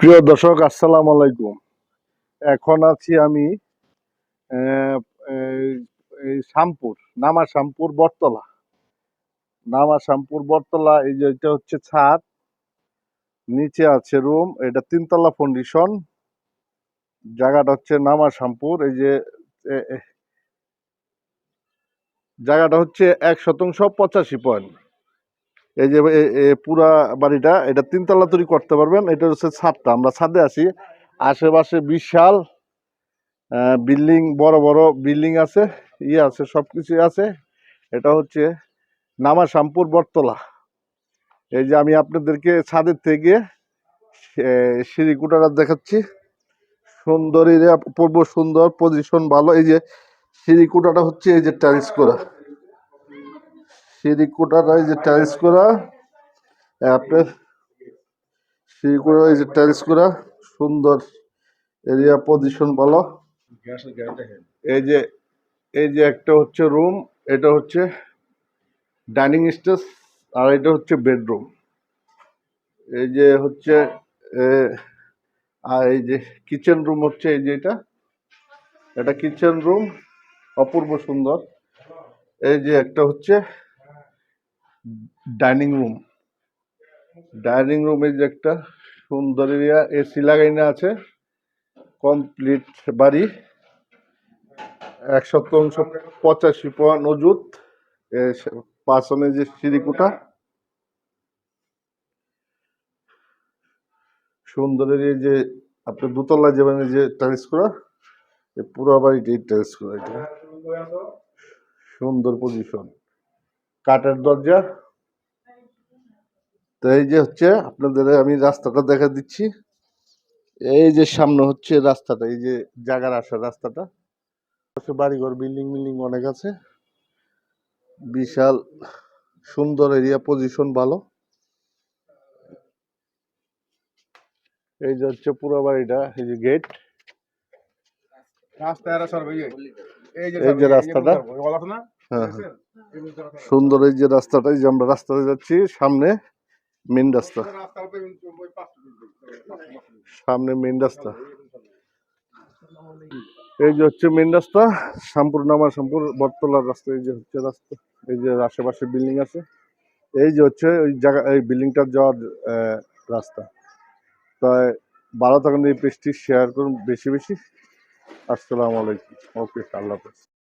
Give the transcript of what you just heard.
প্রিয় দর্শক, আসসালাম আলাইকুম। এখন আছি আমি শ্যামপুর, নামা শ্যামপুর, বটতলা। নামা শ্যামপুর, বটতলা, এই যে এটা হচ্ছে ছাদ। নিচে আছে রুম, এটা তিনতলা ফাউন্ডেশন জায়গাটা হচ্ছে নামা শ্যামপুর, এই যে জায়গাটা হচ্ছে এক শতাংশ পঁচাশি পয়েন্ট এই যে পুরা বাড়িটা, এটা তিনতলা তৈরি করতে পারবেন। এটা হচ্ছে ছাদটা। আমরা ছাদে আছি। আশেপাশে বিশাল বিল্ডিং, বড় বড় বিল্ডিং আছে ইয়ে আছে সব কিছুই আছে। এটা হচ্ছে নামা শ্যামপুর বটতলা। এই যে, আমি আপনাদেরকে ছাদের থেকে সিঁড়িকুটাটা দেখাচ্ছি। সুন্দর এরিয়া পূর্ব সুন্দর পজিশন ভালো। এই যে সিঁড়িকুটাটা হচ্ছে এই যে, টাইলস করা। সিঁড়িকুটাটা এই যে টাইলস করা আপনার সিঁড়িকুটা এই যে টাইলস করা, সুন্দর এরিয়া পজিশন ভালো এই যে এই যে একটা হচ্ছে রুম এটা হচ্ছে ডাইনিং স্টেজ আর এটা হচ্ছে বেডরুম এই যে হচ্ছে আর এই যে কিচেন রুম হচ্ছে, এই যে এটা। এটা কিচেন রুম অপূর্ব সুন্দর। এই যে একটা হচ্ছে ডাইনিং রুম। ডাইনিং রুমে যে একটা সুন্দর এরিয়া এসি লাগাইনা আছে, কমপ্লিট বাড়ি। এক শতাংশ পঁচাশি পয়েন্ট অজুত পাঁচনে যে সিঁড়িকুটা। সুন্দরের যে আপনি দোতলা যাবেন, এই যে টাইলস করা পুরো বাড়িটি টাইলস করা এটা। সুন্দর পজিশন কাঠের দরজা। তো এই যে হচ্ছে আপনাদের আমি রাস্তাটা দেখা দিচ্ছি। এই যে সামনে হচ্ছে রাস্তাটা এই যে জায়গার আসার রাস্তাটা। বাড়িঘর বিল্ডিং বিল্ডিং অনেক আছে। বিশাল সুন্দর এরিয়া পজিশন ভালো। এই যে হচ্ছে পুরো বাড়িটা এই যে গেট। রাস্তা এই যে। রাস্তাটা। না হ্যাঁ। হ্যাঁ। সুন্দর এই যে রাস্তাটা এই যে আমরা রাস্তাতে যাচ্ছি সামনে মেন রাস্তা। সামনে মেন রাস্তা। এই যে হচ্ছে মেন রাস্তা শ্যামপুর নামা শ্যামপুর বটতলার রাস্তা এই যে হচ্ছে রাস্তা। এই যে আশেপাশে বিল্ডিং আছে। এই যে হচ্ছে ওই জায়গা এই বিল্ডিংটার যাওয়ার রাস্তা। তাই ভালো থাকেন এই পেজটি শেয়ার করুন বেশি বেশি। আসসালামু আলাইকুম। ওকে আল্লাহ হাফেজ।